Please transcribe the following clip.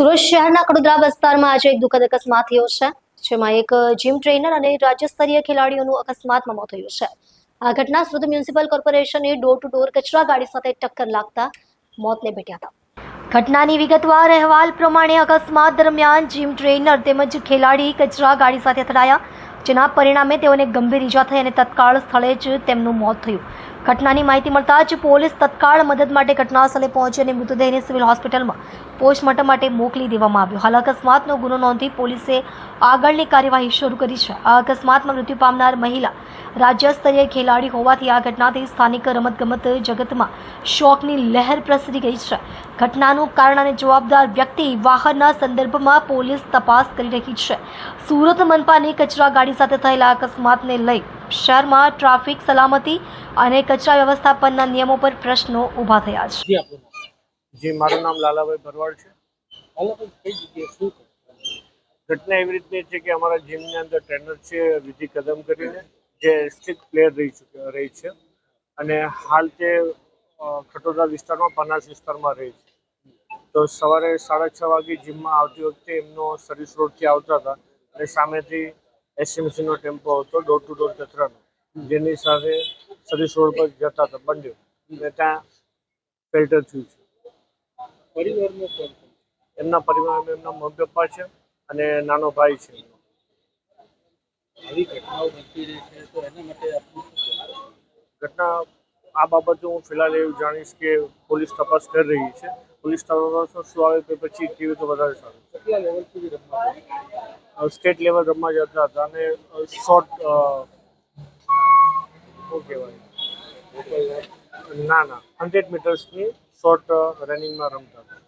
સુરત શહેરના કડોદરા વિસ્તારમાં આજે એક દુઃખદ અકસ્માત થયો છે, જેમાં એક જીમ ટ્રેનર અને રાજ્ય સ્તરીય ખેલાડીઓનું અકસ્માતમાં મોત થયું છે. આ ઘટના સુરત મ્યુનિસિપલ કોર્પોરેશનની ડોર ટુ ડોર કચરા ગાડી સાથે ટક્કર લાગતા મોતને ભેટ્યા હતા. ઘટનાની વિગતવાર અહેવાલ પ્રમાણે અકસ્માત દરમિયાન જીમ ટ્રેનર તેમજ ખેલાડી કચરા ગાડી સાથે અથડાયા. જેના પરિણામે તેઓને ગંભીર ઈજા થઈ અને તત્કાળ સ્થળે જ તેમનું મોત થયું. ઘટનાની માહિતી મળતા જ પોલીસ તત્કાળ મદદ માટે ઘટનાસ્થળે પહોંચી અને મૃતદેહને સિવિલ હોસ્પિટલમાં પોસ્ટમોર્ટમ માટે મોકલી દેવામાં આવ્યો. હાલ અકસ્માતનો ગુનો નોંધી પોલીસે આગળની કાર્યવાહી શરૂ કરી છે. આ અકસ્માતમાં મૃત્યુ પામનાર મહિલા રાજ્ય સ્તરીય ખેલાડી હોવાથી આ ઘટનાથી સ્થાનિક રમતગમત જગતમાં શોકની લહેર પ્રસરી ગઈ છે. ઘટનાનું કારણ અને જવાબદાર વ્યક્તિ વાહનના સંદર્ભમાં પોલીસ તપાસ કરી રહી છે. સુરત મનપાની કચરા ગાડી સાથે થયેલા અકસ્માતને લઈ શહેરમાં ટ્રાફિક સલામતી અને કચરા વ્યવસ્થાપનના નિયમો પર પ્રશ્નો ઊભા થયા છે. જી આપનું નામ? જી મારું નામ લાલાભાઈ ભરવાડ છે. લાલાભાઈ કઈ જગ્યાએ શું ઘટના એવી રીતની છે કે અમારા જીમની અંદર ટ્રેનર છે વિધિ કદમ કરીને જે સ્ટ્રિક્ટ પ્લેયર રહી ચૂક્યા રહી છે. અને હાલ તે ખટોદા વિસ્તારમાં પનાસ વિસ્તારમાં રહે છે. તો સવારે સાડા છ વાગે જીમમાં આવતી વખતે એમનો સર્વિસ રોડથી આવતા હતા અને સામેથી એસએમસીનો ટેમ્પો હતો ડોર ટુ ડોર કચરાનો જેની સાથે સર્વિસ રોડ પર જતા હતા બંને અને ત્યાં ફિલ્ટર થયું છે. પરિવારમાં? એમના પરિવારમાં એમના મમ્મી પપ્પા છે અને નાનો ભાઈ છે. આવી ઘટનાઓ બનતી રહે છે તો એના માટે આપનું શું કહેવું? ઘટના આ બાબતે હું ફિલહાલ એવું જાણીશ કે પોલીસ તપાસ કરી રહી છે. પોલીસ તપાસ શું આવે તે પછી કેવી રીતે વધારે સારું કેટલા લેવલ સુધી રમવા સ્ટેટ લેવલ રમવા જતા હતા અને શોર્ટ શું કહેવાય? ના ના હંડ્રેડ મીટર્સની શોર્ટ રનિંગમાં રમતા હતા.